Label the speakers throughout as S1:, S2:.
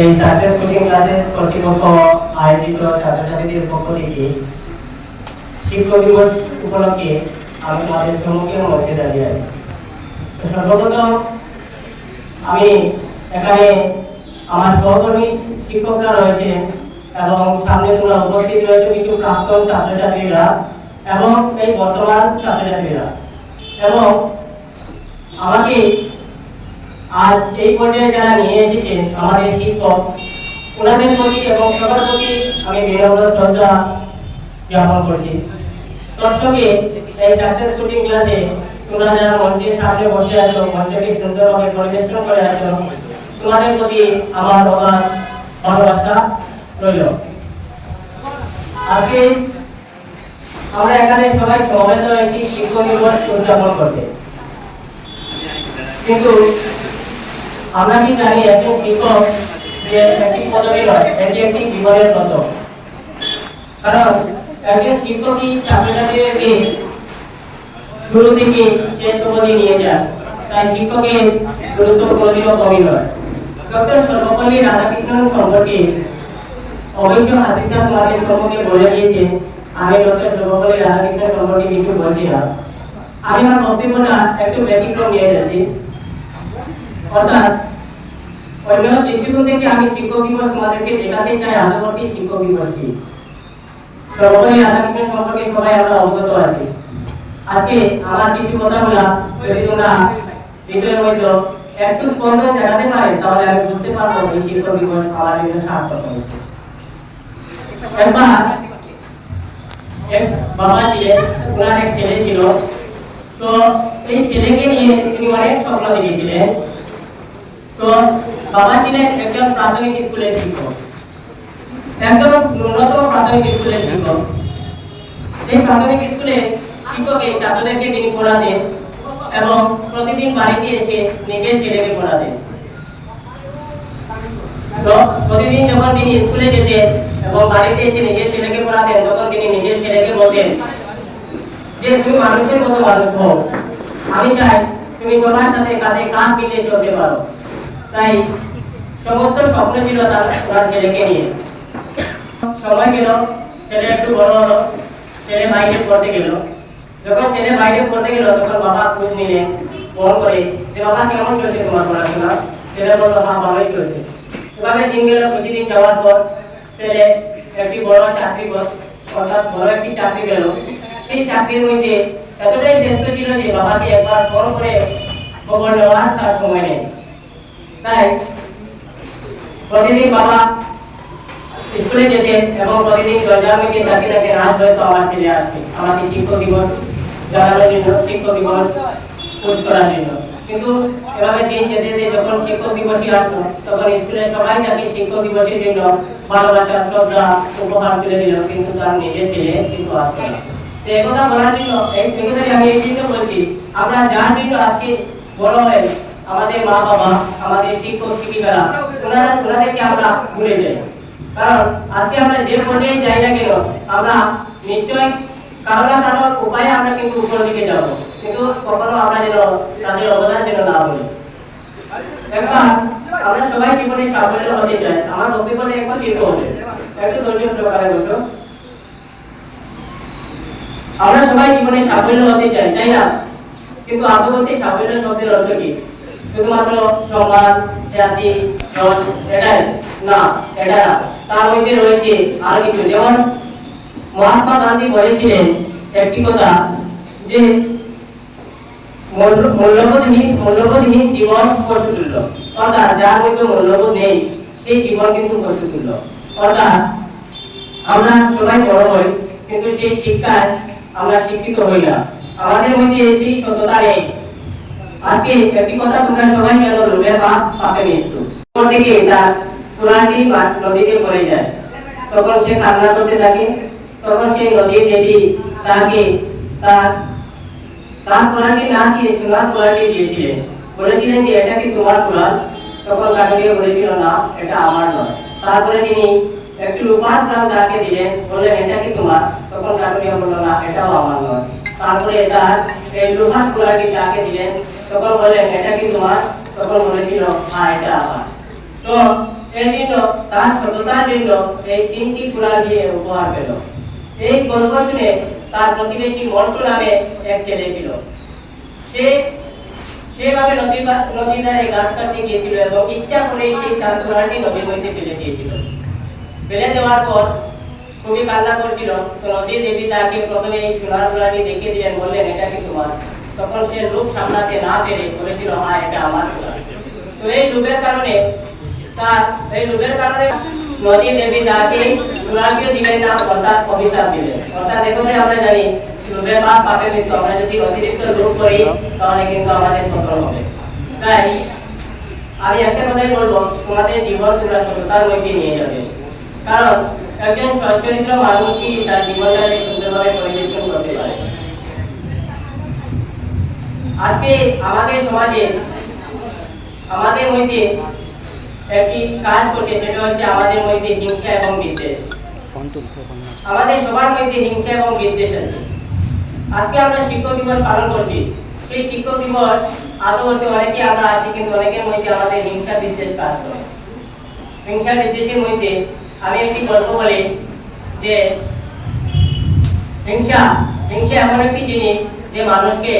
S1: এই success coaching classes কর্তৃপক্ষ আয়োজিত ছাত্রছাত্রীদের পক্ষ থেকে শিক্ষক দিবস উপলক্ষে আমি তোমাদের সম্মুখে মঞ্চে দাঁড়িয়ে আছি। সর্বপ্রথম আমি এখানে আমার সহকর্মী শিক্ষকরা রয়েছে এবং সামনে তোমরা উপস্থিত রয়েছে কিছু প্রাক্তন ছাত্রছাত্রীরা এবং এই বর্তমান ছাত্রছাত্রীরা। এবং আমাকে আজ এই পর্যায়ে যারা নিয়ে এসেছেন, আমাদের শিক্ষক, ওনাদের প্রতি এবং সবার প্রতি আমি বিনম্র শ্রদ্ধা জ্ঞাপন করছি। দর্শকে, এই সাকসেস কোচিং ক্লাসে তোমরা মঞ্চের সামনে বসে আছো, মঞ্চকে সুন্দরভাবে পরিবেশন করে আছো, তোমাদের প্রতি আমার অগাধ ভালোবাসা রইল। আজকে আমরা এখানে সবাই সমবেত হয়েছি শিক্ষক দিবস উদযাপন করতে। কিন্তু আমরা কি জানি একজন শিক্ষক যে একটি পদবী নয় এটি একটি জীবনের মতো কারণ একজন শিক্ষকই ছাত্রছাত্রীদেরকে শুরু থেকে শেষ অবধি নিয়ে যান তাই শিক্ষকের গুরুত্ব কোনোদিনও কমই নয় ডক্টর সর্বপল্লী রাধাকৃষ্ণন সম্পর্কে অবশ্য হাসিচা তোমাদের সম্পর্কে বলে দিয়েছে, আমি ডক্টর সর্বপল্লী রাধাকৃষ্ণন সম্পর্কে কিছু বলছি না। আমি আমার বক্তব্যটা একটু ব্যতিক্রম নিয়ে যাচ্ছি। অর্থাৎ অন্য দৃষ্টিকোণ থেকে আমি শিক্ষক দিবস তোমাদেরকে দেখাতে চাই আদবর্তী শিক্ষক দিবস কি সর্বপল্লী রাধাকৃষ্ণ সম্পর্কে সবাই আমরা অবগত আছি। আজকে আমার কিছু কথা বলা যদি তোমরা মধ্যে একটু স্পন্দন দেখাতে পারে, তাহলে আমি বুঝতে পারব এই শিক্ষক দিবস আমার জন্য সার্থক হয়েছে। বাবা ছেলে ছিল। তো এই ছেলেকে নিয়ে তিনি অনেক স্বপ্ন দেখেছিলেন। তো বাবা ছিলেন একজন প্রাথমিক স্কুলের শিক্ষক। একদম ন্যূনতম প্রাথমিক স্কুলের শিক্ষক। সেই প্রাথমিক স্কুলে শিক্ষক এই ছাত্রদেরকে তিনি পড়াতেন এবং প্রতিদিন বাড়িতে এসে নিজের ছেলেকে পড়াতেন তো প্রতিদিন যখন তিনি স্কুলে যেতেন এবং বাড়িতে এসে নিজের ছেলেকে পড়াতেন তখন তিনি নিজের ছেলেকে বলতেন যে, তুমি মানুষের মতো মানুষ হও। আমি চাই তুমি সবার সাথে কাঁধে কাঁধ মিলিয়ে চলতে পারো। তাই সমস্ত স্বপ্ন ছিল তার ওনার ছেলেকে নিয়ে। সময় গেল, ছেলে একটু বড় হলো, ছেলে বাইরে পড়তে গেল। যখন ছেলে বাইরে পড়তে গেল, তখন বাবা খোঁজ নিলেন ফোন করে, যে বাবা, কেমন চলছে তোমার পড়াশোনা? ছেলে বলল হ্যাঁ ভালোই চলছে। এভাবে দিন গেল, কিছুদিন যাওয়ার পর ছেলে একটি বড় চাকরি কর- অর্থাৎ বড় একটি চাকরি পেল। সেই চাকরির মধ্যে এতটাই ব্যস্ত ছিল যে বাবাকে একবার ফোন করে খবর নেওয়ার তার সময় নেই। তাই প্রতিদিন বাবা স্কুলে যেতেন এবং প্রতিদিন দরজার মধ্যে তাকে তাকে রাত হয়তো আমার ছেলে আসবে, আমাকে শিক্ষক দিবস জানানোর জন্য, শিক্ষক দিবস পোস্ট করার জন্য। কিন্তু এভাবে দিন যেতে যেতে যখন শিক্ষক দিবসই আসলো, তখন স্কুলে সবাই তাকে শিক্ষক দিবসের জন্য ভালোবাসা, শ্রদ্ধা, উপহার তুলে দিল, কিন্তু তার নিজের ছেলে কিন্তু আসবে না। একথা বলার জন্য আমি এই জন্য বলছি, আমরা যার জন্য আজকে বড় হয়ে আমাদের মা বাবা, আমাদের শিক্ষক, শিক্ষিকারা, ওনারা, ওনাদেরকে আমরা ভুলে যাই। কারণ আজকে আমরা যে পর্যায়ে যাই না কেন, আমরা নিশ্চয় কারও না কারও উপায়ে আমরা কিন্তু উপর দিকে যাব। কিন্তু কখনো আমরা যেন তাদের অবদান যেন না বলি। আমরা সবাই জীবনে সাফল্য হতে চাই। আমার বক্তব্যটা একটু দীর্ঘ হবে একটু ধৈর্য সহকারে বসো আমরা সবাই জীবনে সাফল্য হতে চাই, তাই না? কিন্তু আদবর্তী সাফল্য শব্দের অর্থ কি? শুধুমাত্র সম্মান জাতি যশ এটাই। না, এটা না। তার মধ্যে রয়েছে আরও কিছু। যেমন মহাত্মা গান্ধী বলেছিলেন একটি কথা যে, মূল্য- মূল্যবোধহীন মূল্যবোধহীন জীবন পশুতুল্য। অর্থাৎ যার মধ্যে মূল্যবোধ নেই, সেই জীবন কিন্তু পশুতুল্য। অর্থাৎ আমরা সবাই বড় হই, কিন্তু সেই শিক্ষায় আমরা শিক্ষিত হই না। আমাদের মধ্যে সেই সততা নেই আজকে একটি কথা তোমরা সবাই জানো লোভের পাপ, পাপে মৃত্যু। উপর থেকে তার কোরআনটি বা- নদীতে পড়ে যায়। তখন সে কান্না করতে থাকে। তখন সেই নদীর দেবী তাকে তার তার কোরআনটি না দিয়ে সোনার কোরআনটি দিয়েছিলেন। বলেছিলেন যে, এটা কি তোমার কোরআন তখন কাঠুরিয়া বলেছিল, না, এটা আমার নয়। তারপরে তিনি একটু রূপার গ্রাম তাকে দিলেন। বললেন, এটা কি তোমার? তখন কাঠুরিয়া বলল, না, এটাও আমার নয়। তারপরে তার এই লোহার কোরআনটি তাকে দিলেন। তখন বললেন এটা কি তোমার? তখন বলেছিল হ্যাঁ এটা আমার। তো এর জন্য তার সততার জন্য এই তিনটি কুড়াল দিয়ে উপহার পেল। এই গল্প শুনে তার প্রতিবেশী মন্টু নামে এক ছেলে ছিল। সে, সেভাবে নদীর পা- নদীর ধারে গাছ কাটতে গিয়েছিল এবং ইচ্ছা করেই সেই তার কুড়ালটি নদীর মধ্যে ফেলে দিয়েছিল। ফেলে দেওয়ার পর খুবই কান্না করছিল। তো নদীর দেবী তাকে প্রথমে এই সোনার কুড়ালটি দেখিয়ে দিলেন, বললেন, এটা কি তোমার? তখন সে লোভ সামলাতে না পেরে বলেছিল হ্যাঁ এটা আমার তো এই লোভের কারণে তার, এই লোভের কারণে নদী দেবী তাকে কুড়ালকে দিলেন না, অর্থাৎ অভিশাপ দিলেন। অর্থাৎ এখানে আমরা জানি, লোভের পাপ পাপে মৃত্যু, আমরা যদি অতিরিক্ত লোভ করি, তাহলে কিন্তু আমাদের পতন হবে। তাই আমি একটা কথাই বলব, তোমাদের জীবন তোমরা সততার মধ্যে নিয়ে যাবে। কারণ একজন সচ্চরিত্র মানুষই তার জীবনটাকে সুন্দরভাবে পরিবেশন করতে পারে। আজকে আমাদের সমাজে, আমাদের মধ্যে একটি কাজ করছে, সেটা হচ্ছে আমাদের মধ্যে হিংসা এবং বিদ্বেষ। আমাদের সবার মধ্যে হিংসা এবং বিদ্বেষ আছে। আজকে আমরা শিক্ষক দিবস পালন করছি। সেই শিক্ষক দিবস আদৌ হতে অনেকে আমরা আছি, কিন্তু অনেকের মধ্যে আমাদের হিংসা, বিদ্বেষ কাজ করে। হিংসা, বিদ্বেষের মধ্যে আমি একটি গল্প বলি যে, হিংসা হিংসা এমন একটি জিনিস যে মানুষকে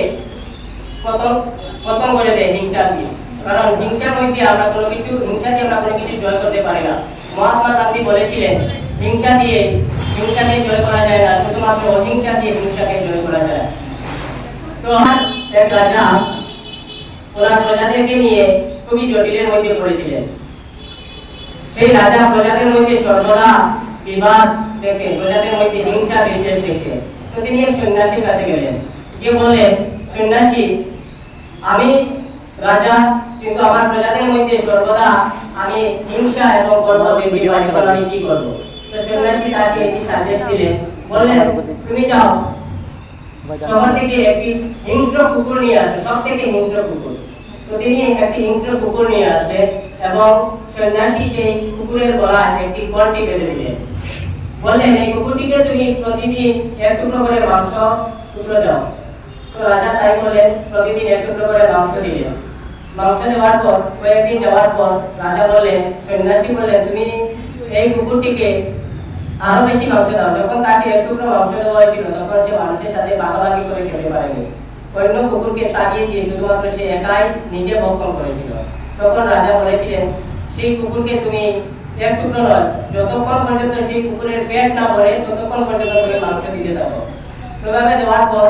S1: পতন করে দেয় হিংসা দিয়ে। কারণ হিংসার মধ্যে আমরা কোনো কিছু, হিংসা দিয়ে আমরা কোনো কিছু জয় করতে পারি না। মহাত্মা গান্ধী বলেছিলেন, হিংসা দিয়ে হিংসাকে জয় করা যায় না, শুধুমাত্র অহিংসা দিয়ে হিংসাকে জয় করা যায়। তো আমার এক রাজা, ওনার প্রজাদেরকে নিয়ে খুবই জটিলের মধ্যে পড়েছিলেন। সেই রাজা প্রজাদের মধ্যে সর্বদা বিবাদ দেখতেন, প্রজাদের মধ্যে হিংসা, বিদ্বেষ দেখতেন। তো তিনি সন্ন্যাসীর কাছে গেলেন। গিয়ে বললেন, সন্ন্যাসী আমি রাজা, কিন্তু আমার প্রজাদের মধ্যে সর্বদা আমি হিংসা এবং গর্ব দেখতে পাই আমি কি করব? তো সন্ন্যাসী তাকে একটি সাজেস্ট দিলেন, বললেন, তুমি যাও। শহর থেকে একটি হিংস্র কুকুর নিয়ে আসে সব থেকে হিংস্র কুকুর। তো তিনি একটি হিংস্র কুকুর নিয়ে আসলেন এবং সন্ন্যাসী সেই কুকুরের গলায় একটি কলটি বেঁধে দিলেন। বললেন, এই কুকুরটিকে তুমি প্রতিদিন এক টুকরো করে মাংস টুকরো দাও। রাজা তাই বললেন প্রতিদিন এক টুকরো করে মাংস দিলেন মাংস দেওয়ার পর কয়েকদিন যাওয়ার পর রাজা বললেন সন্ন্যাসী বললেন তুমি এই কুকুরটিকে আরও বেশি মাংস দাও যখন তাকে এক টুকরো মাংস দেওয়া হয়েছিল তখন সে মানুষের সাথে ভাগাভাগি করে খেতে পারেনি অন্য কুকুরকে তাড়িয়ে দিয়ে শুধুমাত্র সে একাই নিজে ভক্ষণ করেছিল তখন রাজা বলেছিলেন, সেই কুকুরকে তুমি এক টুকরো নয়, যতক্ষণ পর্যন্ত সেই কুকুরের পেট না ভরে, ততক্ষণ পর্যন্ত তুমি মাংস দিতে থাকো। এভাবে দেওয়ার পর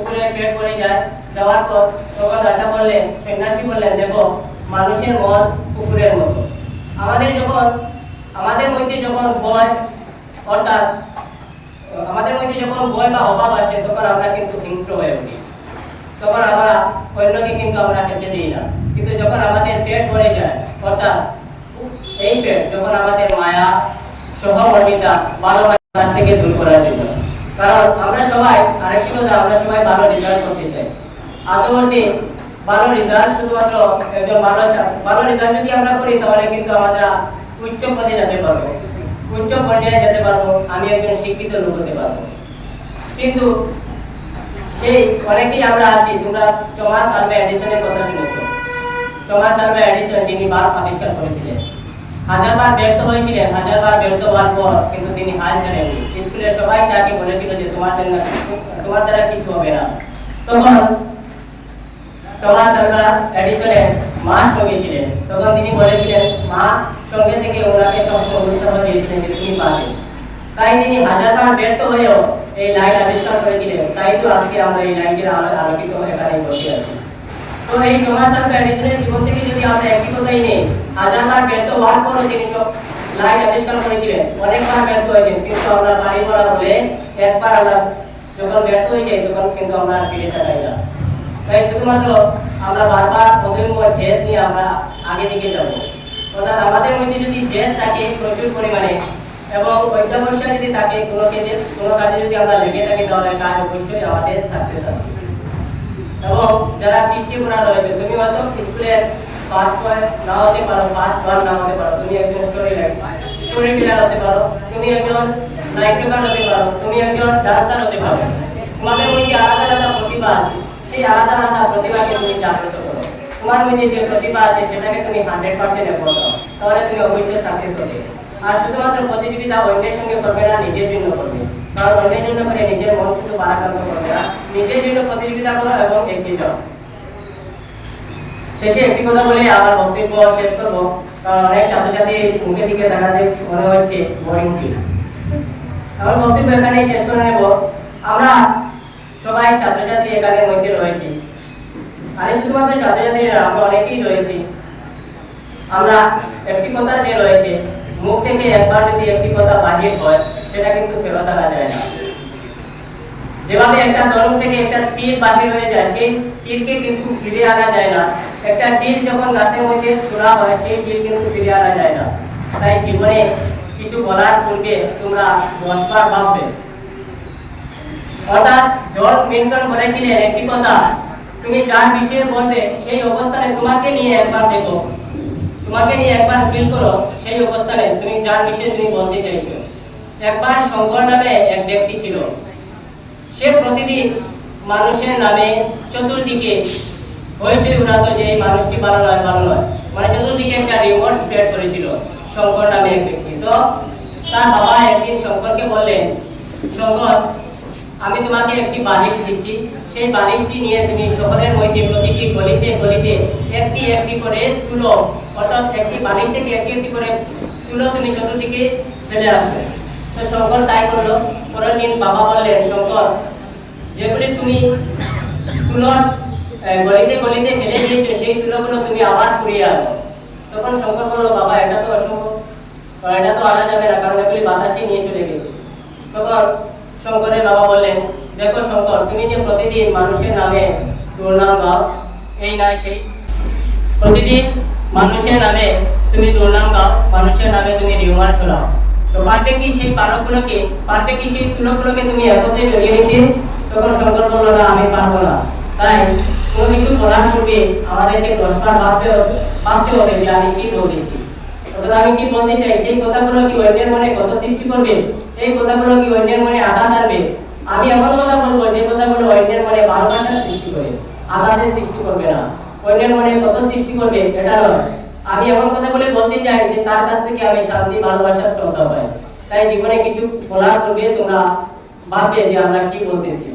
S1: কুকুরের পেট ভরে যায়। যাওয়ার পর তখন রাজা বললেন, সন্ন্যাসী বললেন, দেখো, মানুষের মন পুকুরের মতো। আমাদের যখন, আমাদের মধ্যে যখন ভয়, অর্থাৎ, আমাদের মধ্যে যখন ভয় বা অভাব আসে, তখন আমরা কিন্তু হিংস্র হয়ে উঠি। তখন আমরা অন্যকে কিন্তু আমরা খেতে দিই না। কিন্তু যখন আমাদের পেট ভরে যায়, অর্থাৎ, এই পেট যখন আমাদের মায়া সহমর্মিতা ভালোবাসার কাছ থেকে দূর করার জন্য কারণ আমরা সবাই আরেকটি কথা আমরা সবাই ভালো রেজাল্ট করতে চাই। আদৌ অর্থে ভালো রেজাল্ট শুধুমাত্র একজন ভালো ভালো রেজাল্ট যদি আমরা করি, তাহলে কিন্তু আমরা উচ্চ পদে যেতে পারব। উচ্চ পর্যায়ে যেতে পারব, আমি একজন শিক্ষিত লোক হতে পারব। কিন্তু সেই অনেকেই আমরা আছি, তোমরা টমাস আলভা এডিসনের কথা শুনেছো। টমাস আলভা এডিসন যিনি বাল্ব আবিষ্কার করেছিলেন। হাজারবার ব্যর্থ হয়েছিলেন, হাজারবার ব্যর্থ হওয়ার পর কিন্তু তিনি হাল ছেড়েননি। স্কুলের সবাই তাকে বলেছিল যে তোমার জন্য তোমার দ্বারা কিছু হবে না। তখন এডিসনের মা সঙ্গে ছিলেন। তখন তিনি বলেছিলেন, মা, সঙ্গে থেকে ওনাকে উৎসাহ দিয়েছিলেন যে তাই তিনি হাজারবার ব্যর্থ হয়েও এই লাইট আবিষ্কার করেছিলেন। তাই তো আজকে আমরা এই লাইটের আলোকিত এখানে বসে আছি। তো এই টমাস আলভা জীবন থেকে যদি আমরা একটি কথাই নেই হাজারবার ব্যর্থ হওয়ার পরও তিনি তো লাইট আবিষ্কার করেছিলেন। অনেকবার ব্যর্থ হয়েছেন, কিন্তু আমরা বাড়ি করা হলে একবার আমরা যখন ব্যর্থ হয়ে যাই, তখন কিন্তু আমরা ফিরে তাকাই না। তাই শুধুমাত্র আমরা বারবার অভিমুখ জেদ নিয়ে আমরা আগে দিকে যাব। অর্থাৎ আমাদের মধ্যে যদি জেদ থাকে প্রচুর পরিমাণে, এবং অধ্যাবসায় যদি থাকে, কোনো কাজে কোনো কাজে যদি আমরা লেগে থাকি, তাহলে কাজ অবশ্যই আমাদের সাকসেস হবে। এবং যারা পিছিয়ে পড়া রয়েছে, তুমি হয়তো স্কুলের ফার্স্ট বয় না হতে পারো ফার্স্ট ওয়ান না হতে পারো, তুমি একজন স্টোরি স্টোরি টেলার হতে পারো, তুমি একজন নাট্যকার হতে পারো, তুমি একজন ডান্সার হতে পারো। তোমাদের মধ্যে আলাদা আলাদা প্রতিভা। সেই আলাদা আলাদা প্রতিভাকে তুমি জাগ্রত করো। তোমার মধ্যে যে প্রতিভা আছে, সেটাকে তুমি হান্ড্রেড পার্সেন্ট এফোর্ট দাও তাহলে তুমি অবশ্যই সাকসেস হবে। আর শুধুমাত্র প্রতিযোগিতা অন্যের সঙ্গে করবে না, নিজের জন্য করবে। কারণ অন্যের করে নিজের মন শুধু পারাক্রান্ত করবে নিজের জন্য প্রতিযোগিতা করো এবং এগিয়ে যাও। শেষে একটি কথা বলে, আমার বক্তব্য শেষ করব। কারণ অনেক ছাত্রছাত্রী মুখের দিকে যায় মনে হচ্ছে বোরিং ফিল আমার বক্তব্য এখানে শেষ করে নেব। আমরা সবাই ছাত্রছাত্রী এখানে মধ্যে রয়েছি। আমি শুধুমাত্র ছাত্রছাত্রী আমরা অনেকেই রয়েছি। আমরা একটি কথা যে রয়েছে, মুখ থেকে একবার যদি একটি কথা বাহির হয় সেটা কিন্তু ফেরত আনা যায় না। যেভাবে একটা তরুণ থেকে একটা তীর বাহির হয়ে যায়, সেই তীরকে কিন্তু ফিরে আনা যায় না। একটা তীর যখন গাছের মধ্যে ছোড়া হয়, সেই তীর কিন্তু ফিরে আনা যায় না। তাই জীবনে কিছু বলার পূর্বে তোমরা দশবার ভাববে। অর্থাৎ জর্জ মিল্টন বলেছিলেন একটি কথা, তুমি যার বিষয়ে বলবে, সেই অবস্থানে তোমাকে নিয়ে একবার দেখো। তোমাকে নিয়ে একবার ফিল করো, সেই অবস্থানে তুমি যার বিষয়ে তুমি বলতে চাইছো। একবার শঙ্কর নামে এক ব্যক্তি ছিল। সে প্রতিদিন মানুষের নামে চতুর্দিকে হইচই উড়াতো যে এই মানুষটি ভালো নয় ভালো নয়। মানে চতুর্দিকে একটা রিমোট স্প্রেড করেছিল শঙ্কর নামে এক ব্যক্তি। তো তার বাবা একদিন শঙ্করকে বললেন, শঙ্কর, আমি তোমাকে একটি বালিশ দিচ্ছি। সেই বালিশটি নিয়ে তুমি শহরের মধ্যে প্রতিটি গলিতে গলিতে একটি একটি করে তুলো। অর্থাৎ একটি বালিশ থেকে একটি একটি করে তুলো, তুমি চতুর্দিকে ফেলে আসবে। তো শঙ্কর তাই করল পরের দিন বাবা বললেন, শঙ্কর, যেগুলি তুমি তুলোর গলিতে গলিতে ফেলে দিয়েছ, সেই তুলোগুলো তুমি আবার কুড়িয়ে আনো। তখন শঙ্কর বলল, বাবা, এটা তো অসম্ভব। এটা তো আনা যাবে না, কারণ এগুলি বাতাসে নিয়ে চলে গেছে। তখন শঙ্করের বাবা বললেন, দেখো শঙ্কর, তুমি যে প্রতিদিন মানুষের নামে দুর্নাম গাও এই নয় সেই। প্রতিদিন মানুষের নামে তুমি দুর্নাম গাও মানুষের নামে তুমি রিউমার শোনাও তো আমি পারব কি বলতে চাই? সেই কথাগুলো কি অন্যের মনে কত সৃষ্টি করবে? এই কথাগুলো কি অন্যের মনে আঘাত আনবে আমি এমন কথা বলব যে কথাগুলো অন্যের মনে ভালোবাসার সৃষ্টি করে। আঘাতের সৃষ্টি করবে না। অন্যের মনে কত সৃষ্টি করবে, এটা নয়। আমি এমন কথা বলে বলতে চাই যে তার কাছ থেকে আমি শান্তি, ভালোবাসা, শ্রদ্ধা পাই। তাই জীবনে কিছু বলার পূর্বে তোমরা ভাববে যে আমরা কি বলতেছি।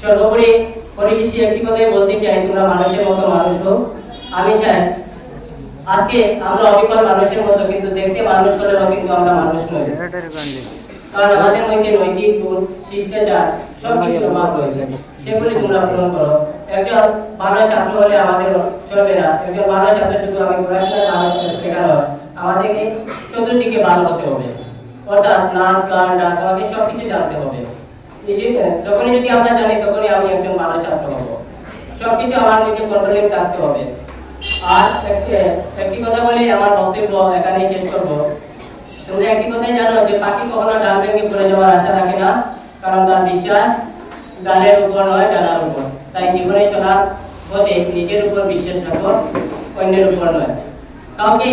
S1: সর্বোপরি পরিশেষে একটি কথাই বলতে চাই, তোমরা মানুষের মতো মানুষ হোক আমি চাই, আজকে আমরা অবিকল মানুষের মতো, কিন্তু দেখতে মানুষ হলেও কিন্তু আমরা মানুষ নই। কারণ আমাদের মধ্যে নৈতিক গুণ শিষ্টাচার সব কিছু অভাব রয়েছে। সেগুলি তোমরা পূরণ করো। একজন ভালো ছাত্র হলে আমাদের চলবে না। একজন ভালো ছাত্র শুধু আমি পড়াশোনা ভালো শেখা আমাদেরকে চতুর্দিকে ভালো হতে হবে। অর্থাৎ নাচ, গান, ডান্স, আমাকে সব কিছু জানতে হবে। যখনই যদি আমরা জানি, তখনই আমি একজন ভালো ছাত্র হব। সব কিছু আমার মধ্যে কন্ট্রোলিং থাকতে হবে। আর একটি কথা বলে, আমার বক্তব্য এখানেই শেষ করব। তোমরা একটি কথাই জানো যে, পাখি কখনো ডাল ভেঙে পড়ে যাওয়ার আশা রাখে না, কারণ তার বিশ্বাস ডালের উপর নয় ডালার উপর। তাই জীবনে চলার পথে নিজের উপর বিশ্বাস রাখো, অন্যের উপর নয়। কাউকে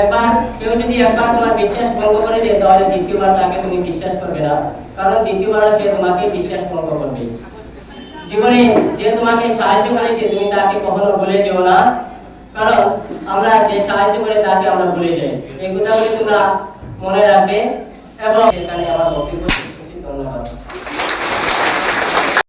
S1: একবার, কেউ যদি একবার তোমার বিশ্বাস ভঙ্গ করে দেয়, তাহলে দ্বিতীয়বার তাকে তুমি বিশ্বাস করবে না। কারণ দ্বিতীয়বার সে তোমাকে বিশ্বাস ভঙ্গ করবে। জীবনে যে তোমাকে সাহায্য করেছে, তুমি তাকে কখনো ভুলে যেও না। কারণ আমরা যে সাহায্য করে তাকে আমরা ভুলে যাই। এই কথাগুলি তোমরা মনে রাখবে এবং এখানে আমার বক্তব্য